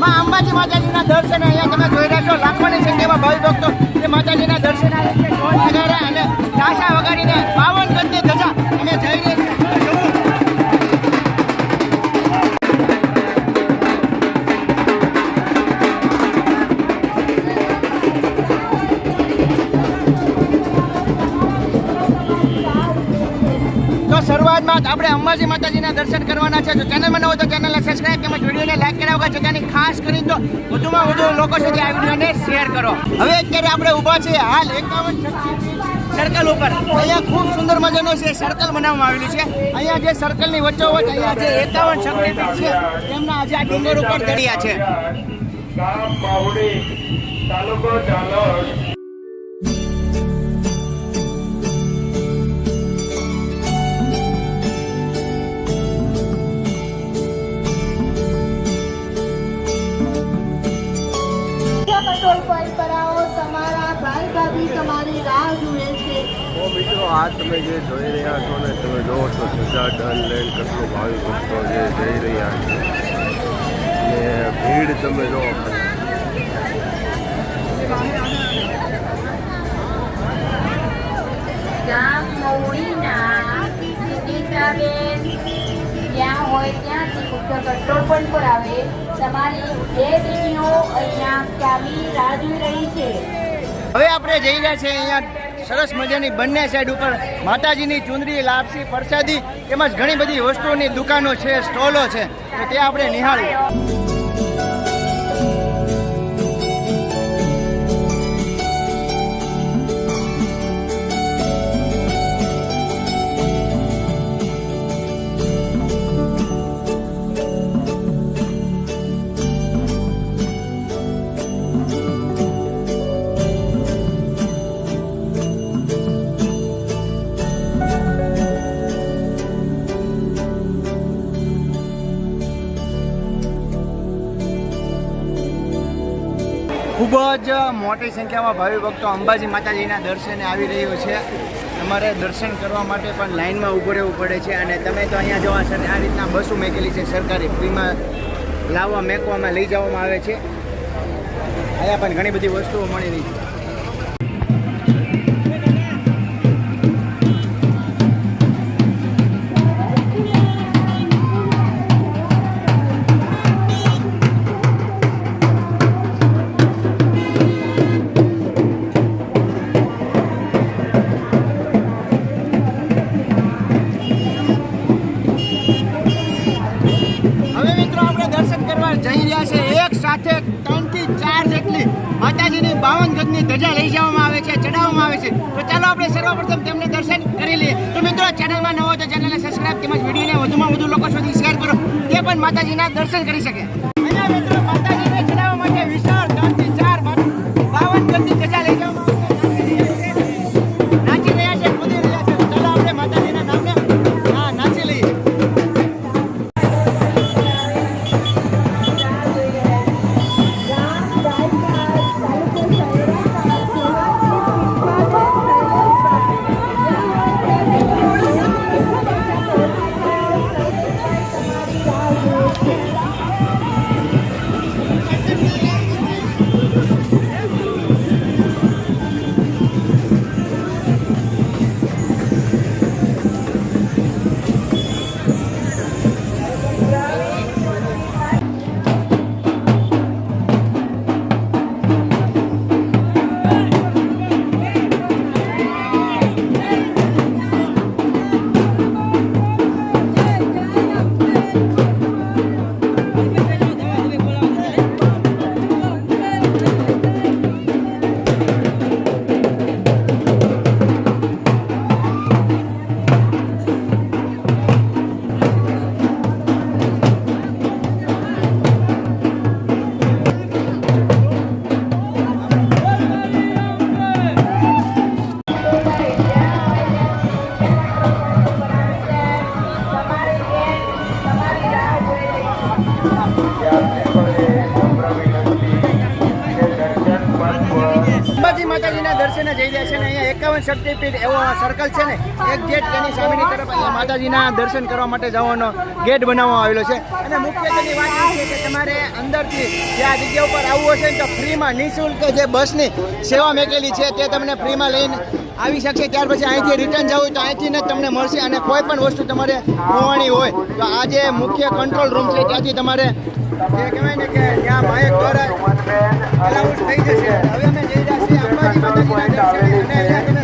માં અંબાજી માતાજીના દર્શન અહીંયા તમે જોઈ રહ્યા છો. લાખોની સંખ્યામાં ભાવિ ભક્તો એ માતાજીના દર્શન આવે છે. અને તાશા વગાડીને પાવન ગંદી ધજા અમે જઈ રહ્યા શરૂઆતમાં આપણે અંબાજી માતાજીના દર્શન કરવાના છે. જો ચેનલમાં ન હોય તો ચેનલને સબસ્ક્રાઈબ તેમજ લાઈક કર્યા વગર જગ્યાની ખાસ કરીને તો વધુમાં વધુ લોકો સુધી આ વિડીયોને શેર કરો. હવે અત્યારે આપણે ઊભા છીએ હાલ એકાવન સર્કલ ઉપર. અહીંયા ખૂબ સુંદર મજાનો છે સર્કલ બનાવવામાં આવેલું છે. અહીંયા જે સર્કલની વચ્ચોવચ્ચ અહીંયા જે એકાવન શક્તિપીઠ છે, તેમના આજે આ ડુંગર ઉપર ચડ્યા છે. તાલુકો આ તમે જે જોઈ રહ્યા છો ને તમે જોવો છો સજા ડન લઈને કેટલો ભાવિક ભક્તો જે જઈ રહ્યા છે. ને ભીડ તમે જો જ્યાં હોય ત્યાંથી મુખ્ય કંટ્રોલ પોઈન્ટ પર આવે તમારી બે દીકરીઓ અહીંયા ચાલી રાહ જોઈ રહી છે? હવે આપણે જઈ રહ્યા છીએ અહીંયા સરસ મજાની બંને સાઈડ ઉપર માતાજીની ચુંદરી લાપસી, પ્રસાદી તેમજ ઘણી બધી વસ્તુઓની દુકાનો છે, સ્ટોલો છે. તો તે આપણે નિહાળીએ. જ મોટી સંખ્યામાં ભાવિ ભક્તો અંબાજી માતાજીના દર્શને આવી રહ્યો છે. તમારે દર્શન કરવા માટે પણ લાઇનમાં ઊભું રહેવું પડે છે અને તમે તો અહીંયા જોવા છો આ રીતના બસો મેકેલી છે સરકારી ફ્રીમાં લાવવા, મેકવામાં લઈ જવામાં આવે છે. અહીંયા પણ ઘણી બધી વસ્તુઓ મળી રહી છે. છે ચડાવવામાં આવે છે. તો ચાલો આપણે સર્વપ્રથમ તેમને દર્શન કરી લઈએ. તો મિત્રો ચેનલમાં નવો તો ચેનલને સબસ્ક્રાઇબ તેમજ વિડીયોને વધુમાં વધુ લોકો સુધી શેર કરો. તે પણ માતાજીના દર્શન કરી શકે. બાવન શક્તિપીઠ એવો સર્કલ છે ને, એક ગેટ તેની સામેની તરફ માતાજીના દર્શન કરવા માટે જવાનો ગેટ બનાવવામાં આવેલો છે. અને મુખ્ય તેની વાત એ છે કે તમારે અંદરથી જે આ જગ્યા ઉપર આવવું હશે ને તો ફ્રીમાં નિઃશુલ્ક જે બસની સેવા મેકેલી છે તે તમને ફ્રીમાં લઈને આવી શકશે ત્યાર પછી અહીંથી રિટર્ન જવું હોય તો અહીંથી જ તમને મળશે અને કોઈ પણ વસ્તુ તમારે ખોવાની હોય તો આ જે મુખ્ય કંટ્રોલ રૂમ છે, ત્યાંથી તમારે જે કહેવાય ને કે ત્યાં માયક દ્વારા થઈ જશે. હવે અમે જઈ રહ્યા છીએ અંબાજી માતાજીના દર્શને અને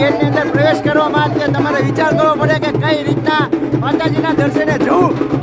ગેટની અંદર પ્રવેશ કરવા માટે તમારે વિચાર કરવો પડે કે કઈ રીતના માતાજીના દર્શને જવું.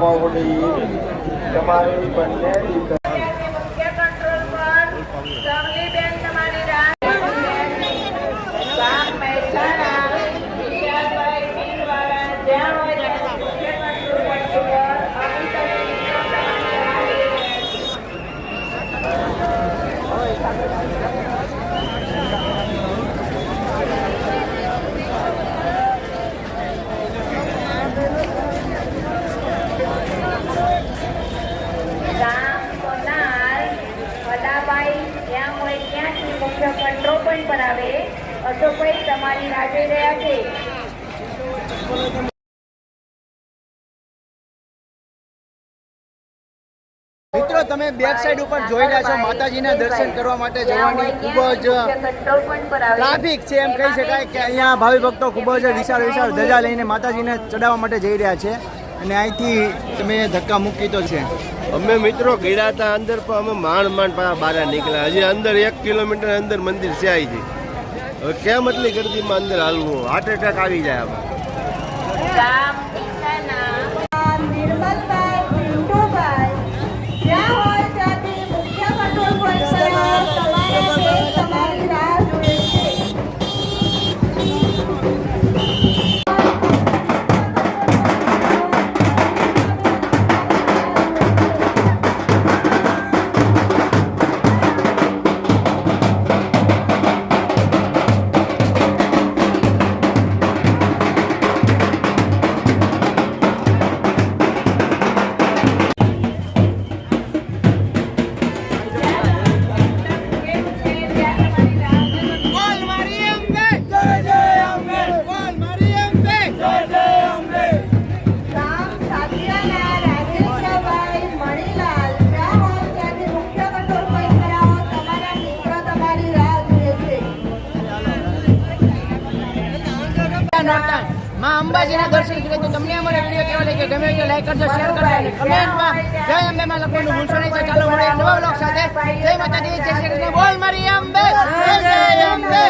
બાવડી તમારી બંને દીકરી મુખ્ય કંટ્રોલ પર સવલીબેન તમારી રાહ ગામ મહેસાણા વિશાલભાઈ ભીલવાળા જ્યાં હોય ત્યાં મુખ્ય કંટ્રોલ પોઈન્ટ ઉપર અમિતાબેન તમારી રાહ જોઈ રહ્યા છે. ગામ સોનાર વડાભાઈ જ્યાં હોય ત્યાંથી મુખ્ય કંટ્રોલ પોઈન્ટ પર આવે અશોકભાઈ રાહ જોઈ રહ્યા છે. મિત્રો તમે બેક સાઈડ ઉપર જોઈ રહ્યા છો માતાજીના દર્શન કરવા માટે જવાની ખૂબ જ ટ્રાફિક છે એમ કહી શકાય કે અહીંયા ભાવિ ભક્તો ખૂબ જ વિશાળ વિશાળ ધજા લઈને માતાજીને ચડાવવા માટે જઈ રહ્યા છે અને અહીંથી તમે ધક્કા મૂકી તો છે. અમે મિત્રો ગયા હતા અંદર પણ અમે માંડ માંડ બહાર નીકળ્યા. હજી અંદર એક કિલોમીટર અંદર મંદિર છે આવી હવે કેમ એટલી ગરદીમાં અંદર હાલવું? હાર્ટ એટેક આવી જાય આમાં. માં અંબાજીના દર્શન કરીએ તો તમને અમારો વીડિયો કેવો લાગ્યો? ગમે તો લાઈક કરજો શેર કરજો અને કમેન્ટમાં જય અંબે માં લખવાનું ભૂલશો નહીં. તો ચાલો મળીએ નવા બ્લોગ સાથે. જય માતાજી, જય શ્રી કૃષ્ણ. બોલ મારી અંબે જય અંબે.